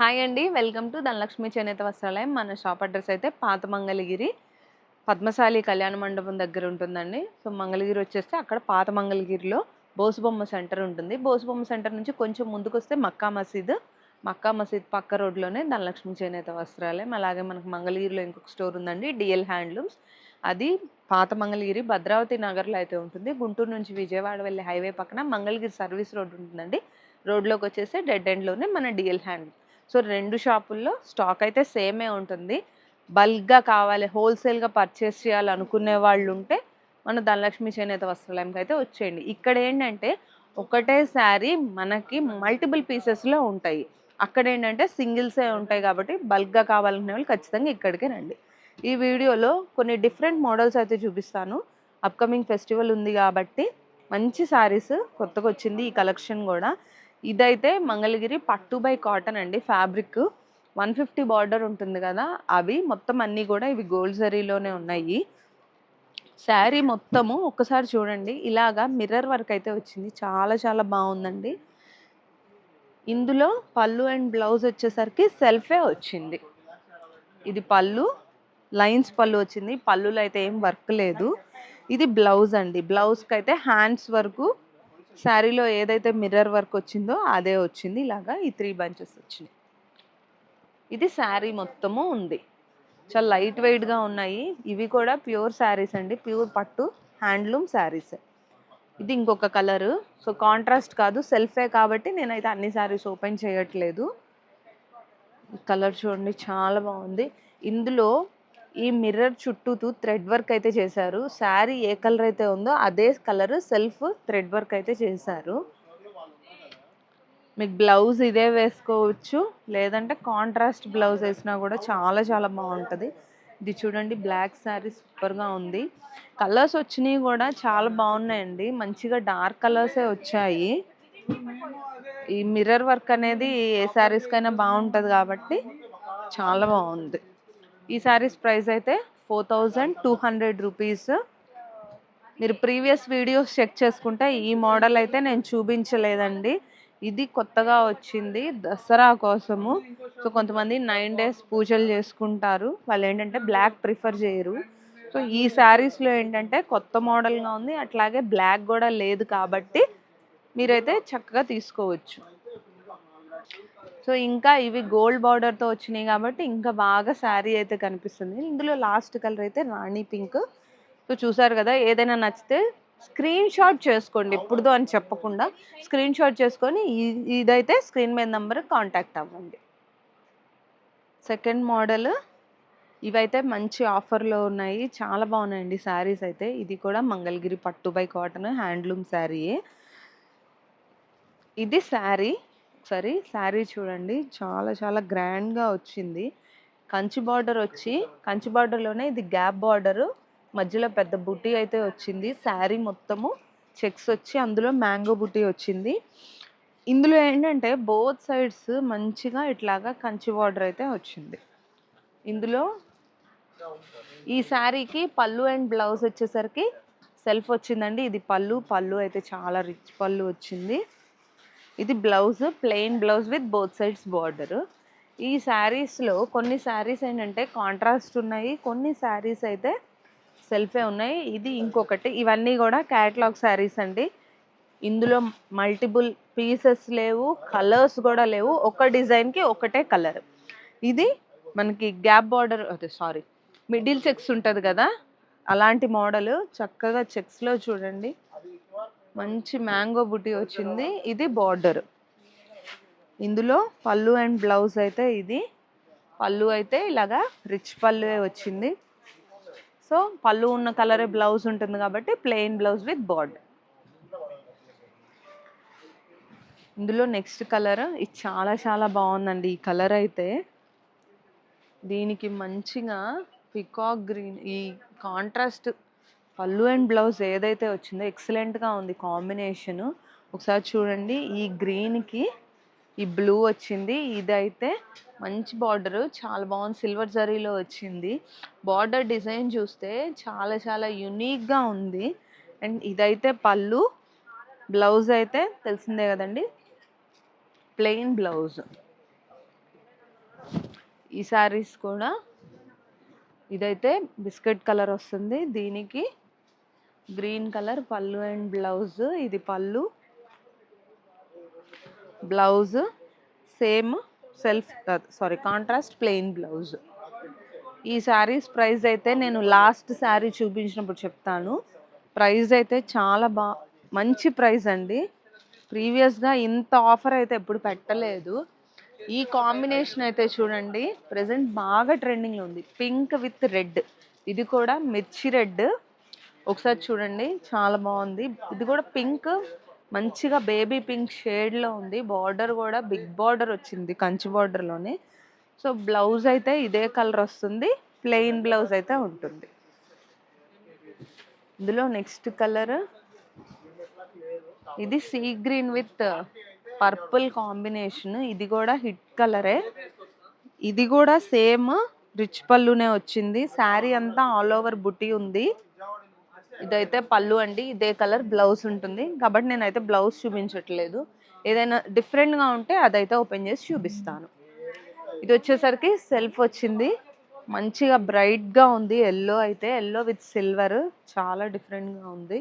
Hi అండి. Welcome to Dhanalakshmi చేనేత వస్త్రాలయం. మన షాప్ అడ్రస్ అయితే పాత మంగళగిరి పద్మశాలి కళ్యాణ మండపం దగ్గర ఉంటుందండి. సో మంగళగిరి వచ్చేస్తే అక్కడ పాత మంగళగిరిలో బోసుబొమ్మ సెంటర్ ఉంటుంది. బోసుబొమ్మ సెంటర్ నుంచి కొంచెం ముందుకు వస్తే మక్కా మసీద్. మక్కా మసీద్ పక్క రోడ్లోనే ధనలక్ష్మి చేనేత వస్త్రాలయం. అలాగే మనకు మంగళగిరిలో ఇంకొక స్టోర్ ఉందండి డిఎల్ హ్యాండ్లూమ్స్. అది పాత మంగళగిరి భద్రావతి నగర్లో అయితే ఉంటుంది. గుంటూరు నుంచి విజయవాడ వెళ్ళే హైవే పక్కన మంగళగిరి సర్వీస్ రోడ్ ఉంటుందండి. రోడ్లోకి వచ్చేసి డెడ్ ఎండ్లోనే మన డిఎల్ హ్యాండ్ సో రెండు షాపుల్లో స్టాక్ అయితే సేమే ఉంటుంది. బల్క్గా కావాలి హోల్సేల్గా పర్చేస్ చేయాలనుకునే వాళ్ళు ఉంటే మన ధనలక్ష్మి చేనేత వస్త్రాలయంకి అయితే వచ్చేయండి. ఇక్కడ ఏంటంటే ఒకటే శారీ మనకి మల్టిపుల్ పీసెస్లో ఉంటాయి. అక్కడ ఏంటంటే సింగిల్సే ఉంటాయి కాబట్టి బల్క్గా కావాలనుకునే వాళ్ళు ఖచ్చితంగా ఇక్కడికే రండి. ఈ వీడియోలో కొన్ని డిఫరెంట్ మోడల్స్ అయితే చూపిస్తాను. అప్కమింగ్ ఫెస్టివల్ ఉంది కాబట్టి మంచి శారీస్ కొత్తగా వచ్చింది ఈ కలెక్షన్ కూడా. ఇదైతే మంగళగిరి పట్టు బై కాటన్ అండి ఫ్యాబ్రిక్. వన్ ఫిఫ్టీ బార్డర్ ఉంటుంది కదా అవి మొత్తం అన్నీ కూడా ఇవి గోల్డ్ జరీలోనే ఉన్నాయి. శారీ మొత్తము ఒక్కసారి చూడండి ఇలాగా మిర్రర్ వర్క్ అయితే వచ్చింది చాలా చాలా బాగుందండి. ఇందులో పళ్ళు అండ్ బ్లౌజ్ వచ్చేసరికి సెల్ఫే వచ్చింది. ఇది పళ్ళు లైన్స్ పళ్ళు వచ్చింది పళ్ళులో అయితే ఏం వర్క్ లేదు. ఇది బ్లౌజ్ అండి బ్లౌజ్కి అయితే హ్యాండ్స్ వరకు శారీలో ఏదైతే మిర్రర్ వర్క్ వచ్చిందో అదే వచ్చింది. ఇలాగా ఈ త్రీ బంచెస్ వచ్చినాయి. ఇది శారీ మొత్తము ఉంది. చాలా లైట్ వెయిట్గా ఉన్నాయి. ఇవి కూడా ప్యూర్ శారీస్ అండి. ప్యూర్ పట్టు హ్యాండ్లూమ్ శారీస్. ఇది ఇంకొక కలరు. సో కాంట్రాస్ట్ కాదు. సెల్ఫే కాబట్టి నేనైతే అన్ని శారీస్ ఓపెన్ చేయట్లేదు. కలర్ చూడండి చాలా బాగుంది. ఇందులో ఈ మిర్రర్ చుట్టూతూ థ్రెడ్ వర్క్ అయితే చేశారు. శారీ ఏ కలర్ అయితే ఉందో అదే కలర్ సెల్ఫ్ థ్రెడ్ వర్క్ అయితే చేశారు. మీకు బ్లౌజ్ ఇదే వేసుకోవచ్చు. లేదంటే కాంట్రాస్ట్ బ్లౌజ్ వేసినా కూడా చాలా చాలా బాగుంటుంది. ఇది చూడండి బ్లాక్ శారీ సూపర్గా ఉంది. కలర్స్ వచ్చినాయి కూడా చాలా బాగున్నాయండి. మంచిగా డార్క్ కలర్సే వచ్చాయి. ఈ మిర్రర్ వర్క్ అనేది ఏ శారీస్కైనా బాగుంటుంది కాబట్టి చాలా బాగుంది. ఈ శారీస్ ప్రైస్ అయితే four thousand two hundred rupees మీరు ప్రీవియస్ వీడియోస్ చెక్ చేసుకుంటే ఈ మోడల్ అయితే నేను చూపించలేదండి. ఇది కొత్తగా వచ్చింది దసరా కోసము. సో కొంతమంది నైన్ డేస్ పూజలు చేసుకుంటారు. వాళ్ళు ఏంటంటే బ్లాక్ ప్రిఫర్ చేయరు. సో ఈ శారీస్లో ఏంటంటే కొత్త మోడల్గా ఉంది. అట్లాగే బ్లాక్ కూడా లేదు కాబట్టి మీరైతే చక్కగా తీసుకోవచ్చు. సో ఇంకా ఇవి గోల్డ్ బార్డర్తో వచ్చినాయి కాబట్టి ఇంకా బాగా శారీ అయితే కనిపిస్తుంది. ఇందులో లాస్ట్ కలర్ అయితే రాణి పింక్. సో చూసారు కదా ఏదైనా నచ్చితే స్క్రీన్ షాట్ చేసుకోండి. ఎప్పుడుదో అని చెప్పకుండా స్క్రీన్ షాట్ చేసుకొని ఇదైతే స్క్రీన్ మీద నెంబర్ కాంటాక్ట్ అవ్వండి. Second model. ఇవైతే మంచి ఆఫర్లో ఉన్నాయి. చాలా బాగున్నాయండి శారీస్ అయితే. ఇది కూడా మంగళగిరి పట్టు బై కాటన్ హ్యాండ్లూమ్ శారీయే. ఇది శారీ. ఒకసారి శారీ చూడండి. చాలా చాలా గ్రాండ్గా వచ్చింది. కంచి బార్డర్ వచ్చి కంచి బార్డర్లోనే ఇది గ్యాప్ బార్డర్. మధ్యలో పెద్ద బుట్టి అయితే వచ్చింది. శారీ మొత్తము చెక్స్ వచ్చి అందులో మ్యాంగో బుట్టి వచ్చింది. ఇందులో ఏంటంటే బోత్ సైడ్స్ మంచిగా ఇట్లాగా కంచి బార్డర్ అయితే వచ్చింది. ఇందులో ఈ శారీకి పళ్ళు అండ్ బ్లౌజ్ వచ్చేసరికి సెల్ఫ్ వచ్చిందండి. ఇది పళ్ళు పళ్ళు అయితే చాలా రిచ్ పళ్ళు వచ్చింది. ఇది blouse plain blouse with both sides border. ఈ శారీస్లో కొన్ని శారీస్ ఏంటంటే కాంట్రాస్ట్ ఉన్నాయి కొన్ని శారీస్ అయితే సెల్ఫే ఉన్నాయి. ఇది ఇంకొకటి. ఇవన్నీ కూడా క్యాటలాగ్ శారీస్ అండి. ఇందులో మల్టిపుల్ పీసెస్ లేవు కలర్స్ కూడా లేవు. ఒక డిజైన్కి ఒకటే కలర్ ఇది మనకి గ్యాప్ బార్డర్ అదే సారీ మిడిల్ చెక్స్ ఉంటుంది కదా? అలాంటి మోడల్ చక్కగా చెక్స్లో చూడండి. మంచి మ్యాంగో బుటీ వచ్చింది. ఇది బార్డర్. ఇందులో పళ్ళు అండ్ బ్లౌజ్ అయితే ఇది. పళ్ళు అయితే ఇలాగా రిచ్ పళ్ళు వచ్చింది. సో పళ్ళు ఉన్న కలరే బ్లౌజ్ ఉంటుంది కాబట్టి ప్లెయిన్ బ్లౌజ్ విత్ బార్డర్. ఇందులో నెక్స్ట్ కలర్ ఇది చాలా చాలా బాగుందండి ఈ కలర్ అయితే. దీనికి మంచిగా పికాక్ గ్రీన్ ఈ కాంట్రాస్ట్ పళ్ళు అండ్ బ్లౌజ్ ఏదైతే వచ్చిందో ఎక్సలెంట్గా ఉంది కాంబినేషన్. ఒకసారి చూడండి ఈ గ్రీన్కి ఈ బ్లూ వచ్చింది. ఇదైతే మంచి బార్డర్ చాలా బాగుంది. సిల్వర్ జరీలో వచ్చింది. బార్డర్ డిజైన్ చూస్తే చాలా చాలా యునీక్గా ఉంది. అండ్ ఇదైతే పళ్ళు బ్లౌజ్ అయితే తెలిసిందే కదండి ప్లెయిన్ బ్లౌజ్. ఈ శారీస్ కూడా ఇదైతే బిస్కెట్ కలర్ వస్తుంది దీనికి. గ్రీన్ కలర్ పళ్ళు అండ్ బ్లౌజ్. ఇది పళ్ళు. Blouse. Same self saree contrast plain blouse. ఈ శారీస్ ప్రైస్ అయితే నేను లాస్ట్ శారీ చూపించినప్పుడు చెప్తాను. ప్రైస్ అయితే చాలా బా మంచి ప్రైస్ అండి. ప్రీవియస్గా ఇంత ఆఫర్ అయితే ఎప్పుడు పెట్టలేదు. ఈ కాంబినేషన్ అయితే చూడండి. ప్రజెంట్ బాగా ట్రెండింగ్లో ఉంది. Pink with red. ఇది కూడా మిర్చి రెడ్. ఒకసారి చూడండి చాలా బాగుంది. ఇది కూడా పింక్ మంచిగా బేబీ పింక్ షేడ్లో ఉంది. బార్డర్ కూడా బిగ్ బార్డర్ వచ్చింది కంచి బార్డర్లోనే సో బ్లౌజ్ అయితే ఇదే కలర్ వస్తుంది ప్లెయిన్ బ్లౌజ్ అయితే ఉంటుంది. ఇందులో నెక్స్ట్ కలర్ ఇది sea green with purple combination. ఇది కూడా హిట్ కలరే. ఇది కూడా సేమ్ రిచ్ పళ్ళునే వచ్చింది. శారీ అంతా ఆల్ ఓవర్ బుటీ ఉంది. ఇదైతే పళ్ళు అండి. ఇదే కలర్ బ్లౌజ్ ఉంటుంది. కాబట్టి నేనైతే బ్లౌజ్ చూపించట్లేదు. ఏదైనా డిఫరెంట్గా ఉంటే అదైతే ఓపెన్ చేసి చూపిస్తాను. ఇది వచ్చేసరికి సెల్ఫ్ వచ్చింది. మంచిగా బ్రైట్గా ఉంది. ఎల్లో అయితే ఎల్లో విత్ సిల్వర్. చాలా డిఫరెంట్గా ఉంది.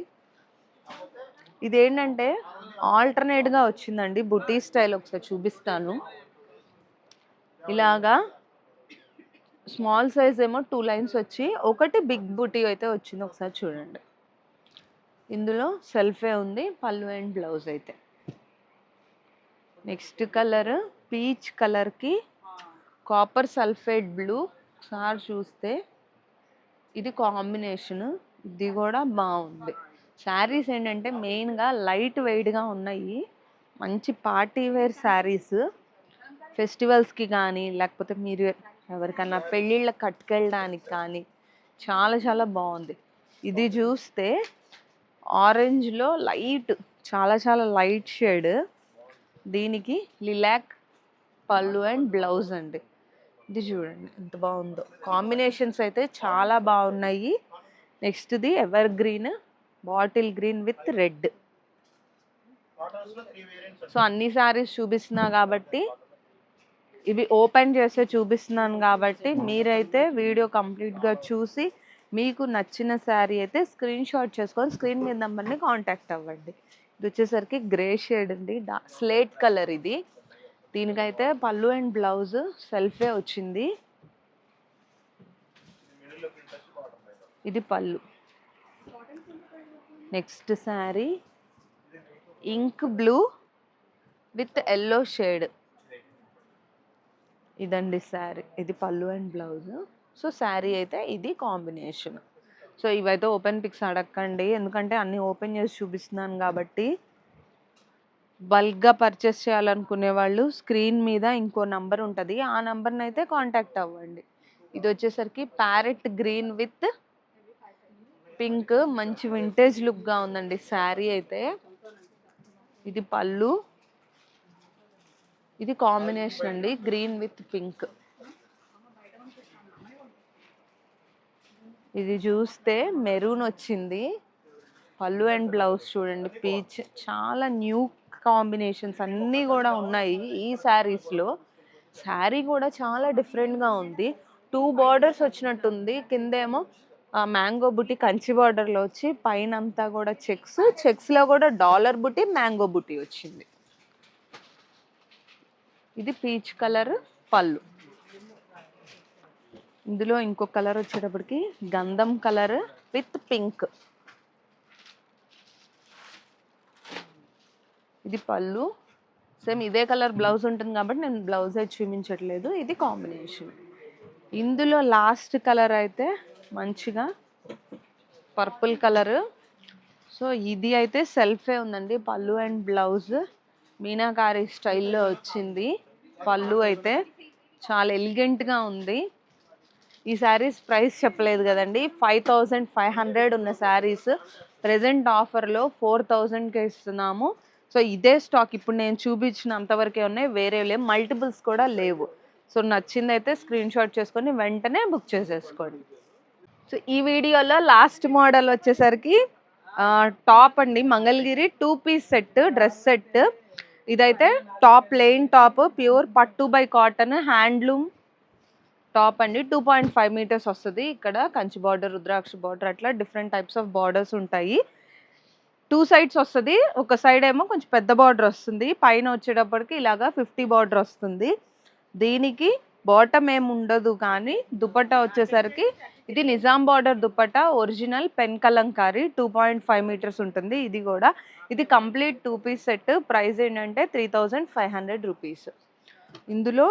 ఇదేంటంటే ఆల్టర్నేట్గా వచ్చిందండి. బుటీ స్టైల్ ఒకసారి చూపిస్తాను. ఇలాగా స్మాల్ సైజ్ ఏమో టూ లైన్స్ వచ్చి ఒకటి బిగ్ బుటీ అయితే వచ్చింది. ఒకసారి చూడండి. ఇందులో సెల్ఫే ఉంది పళ్ళు అండ్ బ్లౌజ్ అయితే. నెక్స్ట్ కలర్ పీచ్ కలర్కి కాపర్ సల్ఫేట్ బ్లూ. ఒకసారి చూస్తే ఇది కాంబినేషన్ ఇది కూడా బాగుంది. శారీస్ ఏంటంటే మెయిన్గా లైట్ వెయిట్గా ఉన్నాయి. మంచి పార్టీ వేర్ శారీస్. ఫెస్టివల్స్కి కానీ లేకపోతే మీరు ఎవరికన్నా పెళ్ళిళ్ళకి కట్టుకెళ్ళడానికి కానీ చాలా చాలా బాగుంది. ఇది చూస్తే ఆరెంజ్లో లైట్ చాలా చాలా లైట్ షేడ్. దీనికి లిలాక్ పళ్ళు అండ్ బ్లౌజ్ అండి. ఇది చూడండి ఎంత బాగుందో. కాంబినేషన్స్ అయితే చాలా బాగున్నాయి. నెక్స్ట్ది ever green bottle green with red. So అన్ని శారీస్ చూపిస్తున్నా కాబట్టి ఇవి ఓపెన్ చేస్తే చూపిస్తున్నాను కాబట్టి మీరైతే వీడియో కంప్లీట్గా చూసి మీకు నచ్చిన శారీ అయితే స్క్రీన్ షాట్ చేసుకొని స్క్రీన్ మీద నెంబర్ని కాంటాక్ట్ అవ్వండి. ఇది వచ్చేసరికి గ్రే షేడ్ అండి. డా స్లేట్ కలర్ ఇది. దీనికైతే పళ్ళు అండ్ బ్లౌజ్ సెల్ఫే వచ్చింది. ఇది పళ్ళు. Next saree. Ink blue with yellow shade. ఇదండి శారీ. ఇది పళ్ళు అండ్ బ్లౌజ్. సో శారీ అయితే ఇది కాంబినేషన్. సో ఇవైతే ఓపెన్ పిక్స్ అడగండి ఎందుకంటే అన్నీ ఓపెన్ చేసి చూపిస్తున్నాను కాబట్టి బల్క్గా పర్చేస్ చేయాలనుకునే వాళ్ళు స్క్రీన్ మీద ఇంకో నంబర్ ఉంటుంది. ఆ నంబర్ని అయితే కాంటాక్ట్ అవ్వండి. ఇది వచ్చేసరికి ప్యారెట్ గ్రీన్ విత్ పింక్. మంచి వింటేజ్ లుక్గా ఉందండి శారీ అయితే. ఇది పళ్ళు. ఇది కాంబినేషన్ అండి. Green with pink. ఇది చూస్తే మెరూన్ వచ్చింది. పళ్ళు అండ్ బ్లౌజ్ చూడండి పీచ్ చాలా న్యూ కాంబినేషన్స్ అన్నీ కూడా ఉన్నాయి ఈ శారీస్లో శారీ కూడా చాలా డిఫరెంట్గా ఉంది. టూ బార్డర్స్ వచ్చినట్టుంది. కిందేమో మ్యాంగో బుట్టి కంచి బార్డర్లో వచ్చి పైన అంతా కూడా చెక్స్. చెక్స్లో కూడా డాలర్ బుట్టి మ్యాంగో బుట్టి వచ్చింది. ఇది పీచ్ కలర్ పళ్ళు. ఇందులో ఇంకో కలర్ వచ్చేటప్పటికి గంధం కలర్ విత్ పింక్. ఇది పళ్ళు. సేమ్ ఇదే కలర్ బ్లౌజ్ ఉంటుంది కాబట్టి నేను బ్లౌజ్ అయితే చూపించట్లేదు. ఇది కాంబినేషన్. ఇందులో లాస్ట్ కలర్ అయితే మంచిగా పర్పుల్ కలర్. సో ఇది అయితే సెల్ఫే ఉందండి. పళ్ళు అండ్ బ్లౌజ్ మీనాకారి స్టైల్లో వచ్చింది. పళ్ళు అయితే చాలా ఎలిగెంట్గా ఉంది. ఈ శారీస్ ప్రైస్ చెప్పలేదు కదండి. ఫైవ్ థౌజండ్ ఫైవ్ హండ్రెడ్ ఉన్న శారీస్ ప్రజెంట్ ఆఫర్లో ఫోర్ థౌజండ్కి ఇస్తున్నాము. సో ఇదే స్టాక్ ఇప్పుడు నేను చూపించిన అంతవరకే ఉన్నాయి. వేరే లేవు మల్టిపుల్స్ కూడా లేవు. సో నచ్చింది అయితే స్క్రీన్ షాట్ చేసుకొని వెంటనే బుక్ చేసేసుకోండి. సో ఈ వీడియోలో లాస్ట్ మోడల్ వచ్చేసరికి టాప్ అండి. Mangalagiri two piece set dress set ఇదైతే టాప్ ప్లెయిన్ టాప్ ప్యూర్ పట్టు బై కాటన్ హ్యాండ్లూమ్ టాప్ అండి. టూ పాయింట్ ఫైవ్ మీటర్స్ వస్తుంది. ఇక్కడ కంచి బార్డర్ రుద్రాక్ష బార్డర్ అట్లా డిఫరెంట్ టైప్స్ ఆఫ్ బార్డర్స్ ఉంటాయి. టూ సైడ్స్ వస్తుంది. ఒక సైడ్ ఏమో కొంచెం పెద్ద బార్డర్ వస్తుంది. పైన వచ్చేటప్పటికి ఇలాగా ఫిఫ్టీ బార్డర్ వస్తుంది. దీనికి బాటమ్ ఏమి ఉండదు కానీ దుపట్టా వచ్చేసరికి ఇది Nizam border dupatta original pen kalamkari two point five metres ఉంటుంది. ఇది కూడా. ఇది complete two piece set price ఏంటంటే three thousand five hundred rupees ఇందులో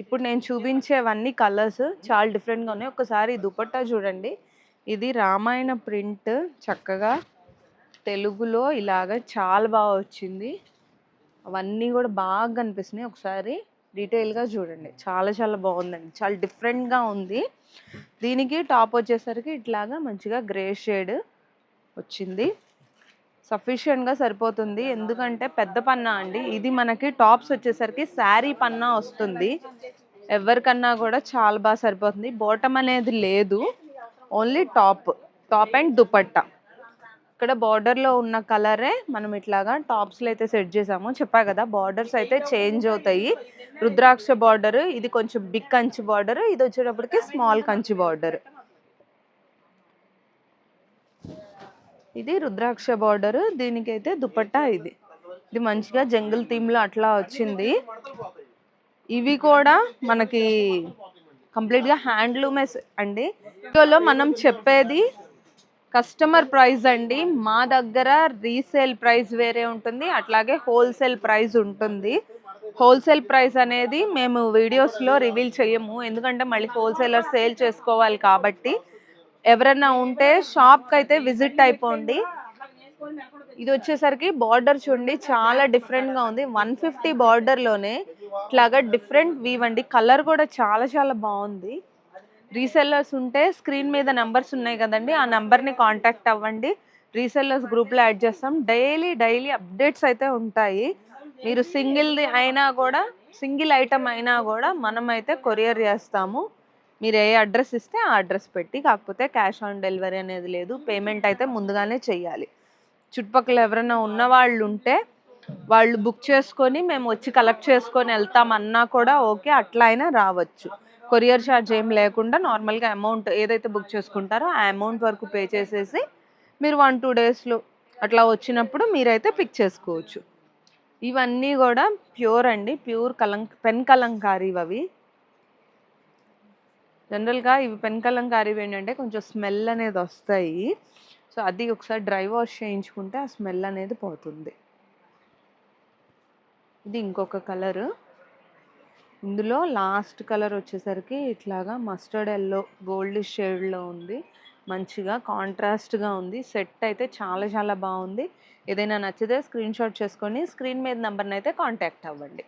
ఇప్పుడు నేను చూపించేవన్నీ కలర్స్ చాలా డిఫరెంట్గా ఉన్నాయి. ఒకసారి దుపట్టా చూడండి. ఇది రామాయణ ప్రింట్ చక్కగా తెలుగులో ఇలాగ చాలా బాగా వచ్చింది. అవన్నీ కూడా బాగా కనిపిస్తున్నాయి. ఒకసారి డీటెయిల్గా చూడండి. చాలా చాలా బాగుందండి. చాలా డిఫరెంట్గా ఉంది. దీనికి టాప్ వచ్చేసరికి ఇట్లాగా మంచిగా గ్రే షేడ్ వచ్చింది. సఫిషియెంట్గా సరిపోతుంది. ఎందుకంటే పెద్ద పన్నా అండి. ఇది మనకి టాప్స్ వచ్చేసరికి శారీ పన్నా వస్తుంది. ఎవరికన్నా కూడా చాలా బాగా సరిపోతుంది. బాటమ్ అనేది లేదు. Only top. Top and dupatta. ఇక్కడ బార్డర్లో ఉన్న కలరే మనం ఇట్లాగా టాప్స్లో అయితే సెట్ చేసాము. చెప్పా కదా బార్డర్స్ అయితే చేంజ్ అవుతాయి. రుద్రాక్ష బార్డర్ ఇది కొంచెం బిగ్ కంచి బార్డర్ ఇది వచ్చేటప్పటికి స్మాల్ కంచి బార్డర్. ఇది రుద్రాక్ష బార్డర్ దీనికైతే దుపట్టా ఇది. ఇది మంచిగా జంగిల్ థీమ్లో అట్లా వచ్చింది. ఇవి కూడా మనకి కంప్లీట్గా హ్యాండ్లూమెస్ అండి. వీడియోలో మనం చెప్పేది కస్టమర్ ప్రైస్ అండి. మా దగ్గర రీసేల్ ప్రైస్ వేరే ఉంటుంది అట్లాగే హోల్సేల్ ప్రైస్ ఉంటుంది. హోల్సేల్ ప్రైస్ అనేది మేము వీడియోస్లో రివీల్ చేయము. ఎందుకంటే మళ్ళీ హోల్సేలర్ సేల్ చేసుకోవాలి కాబట్టి ఎవరన్నా ఉంటే షాప్కి అయితే విజిట్ అయిపోండి ఇది వచ్చేసరికి బార్డర్ చూడండి చాలా డిఫరెంట్గా ఉంది. వన్ ఫిఫ్టీ బార్డర్లోనే ఇట్లాగా డిఫరెంట్ వీవ్ అండి. కలర్ కూడా చాలా చాలా బాగుంది. రీసెల్లర్స్ ఉంటే స్క్రీన్ మీద నెంబర్స్ ఉన్నాయి కదండి ఆ నెంబర్ని కాంటాక్ట్ అవ్వండి. రీసెల్లర్స్ గ్రూప్లో యాడ్ చేస్తాం. డైలీ డైలీ అప్డేట్స్ అయితే ఉంటాయి. మీరు సింగిల్ది అయినా కూడా సింగిల్ ఐటమ్ అయినా కూడా మనమైతే కొరియర్ చేస్తాము. మీరు ఏ అడ్రస్ ఇస్తే ఆ అడ్రస్ పెట్టి కాకపోతే క్యాష్ ఆన్ డెలివరీ అనేది లేదు. పేమెంట్ అయితే ముందుగానే చెయ్యాలి. చుట్టుపక్కల ఎవరైనా ఉన్న వాళ్ళు ఉంటే వాళ్ళు బుక్ చేసుకొని మేము వచ్చి కలెక్ట్ చేసుకొని వెళ్తామన్నా కూడా ఓకే అట్లా అయినా రావచ్చు. కొరియర్ ఛార్జ్ ఏం లేకుండా నార్మల్గా అమౌంట్ ఏదైతే బుక్ చేసుకుంటారో ఆ అమౌంట్ వరకు పే చేసేసి మీరు వన్ టూ డేస్లో అట్లా వచ్చినప్పుడు మీరైతే పిక్ చేసుకోవచ్చు. ఇవన్నీ కూడా ప్యూర్ అండి. ప్యూర్ కలం పెన్ కలంకారీ అవి. జనరల్గా ఇవి పెన్ కారీవి ఏంటంటే కొంచెం స్మెల్ అనేది వస్తాయి. సో అది ఒకసారి డ్రై వాష్ చేయించుకుంటే ఆ స్మెల్ అనేది పోతుంది. ఇది ఇంకొక కలరు. ఇందులో లాస్ట్ కలర్ వచ్చేసరికి ఇట్లాగా మస్టర్డ్ ఎల్లో గోల్డ్ షేడ్లో ఉంది. మంచిగా కాంట్రాస్ట్గా ఉంది. సెట్ అయితే చాలా చాలా బాగుంది. ఏదైనా నచ్చితే స్క్రీన్ షాట్ చేసుకొని స్క్రీన్ మీద నెంబర్ని అయితే కాంటాక్ట్ అవ్వండి.